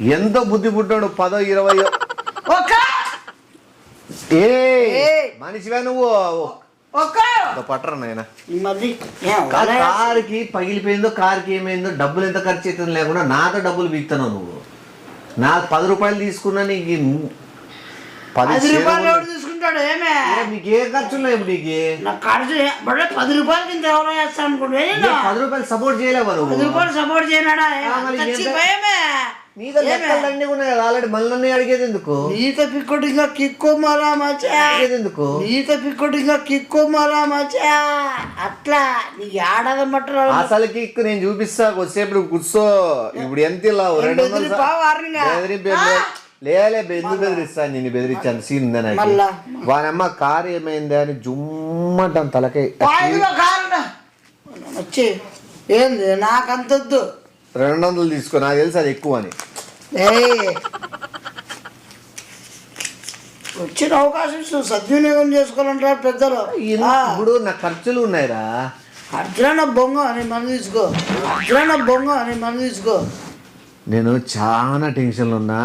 ఎంతో బుద్ధి పుట్టాడు? పదో ఇరవై ఏ. మనిషివే నువ్వు. పట్టరా నాయన. కారుకి పగిలిపోయిందో కారుకి ఏమైందో డబ్బులు ఎంత ఖర్చు అవుతుంది లేకుండా నాతో డబ్బులు బీక్తున్నావు నువ్వు. నా పది రూపాయలు తీసుకున్నా నీకు పది రూపాయలు ఉన్నాయి. తీసుకుంటాడు? ఏమే? నీకు ఏ ఖర్చు లేవు నీకు? నాకు ఖర్చు బడే పది రూపాయలకి ఇంత ఎవరో చేస్తాను అనుకుంటే పది రూపాయలు సపోర్ట్ చేయలేవా పది రూపాయలు సపోర్ట్ చేయనాడా? నీతో ఉన్నాయి కదా ఆల్రెడీ మళ్ళీ అడిగేది ఎందుకు? నీత పిక్కొట్టు ఇంకా కిక్కు మరా మచా అడిగేది ఎందుకు? నీత పిక్కొట్టు ఇంకా కిక్కు మరా మచా అట్లా నీకు ఆడదం పట్టరా అసలుకి ఇక్కు నేను చూపిస్తా కొద్దిసేపు కూర్చో. ఇప్పుడు ఎంత ఇలా రెండు వందలు లేలే బెదిరి బెదిరిస్తా నేను? బెదిరించాను. సీన్ ఉందా నాకు. మళ్ళా. వానమ్మ కారు ఏమైంది అని జుమ్మంటాను తలకై వచ్చి. ఏంది? నాకంతొద్దు. రెండు వందలు తీసుకో. నాకు తెలుసు అది ఎక్కువ అని. వచ్చిన అవకాశం సద్వినియోగం చేసుకోవాలంటారు పెద్దలు? ఇప్పుడు నా ఖర్చులు ఉన్నాయిరా. అర్జున బొంగ అని మనం తీసుకో. అర్జున బొంగ అని మనం తీసుకో. నేను చాలా టెన్షన్లో ఉన్నా.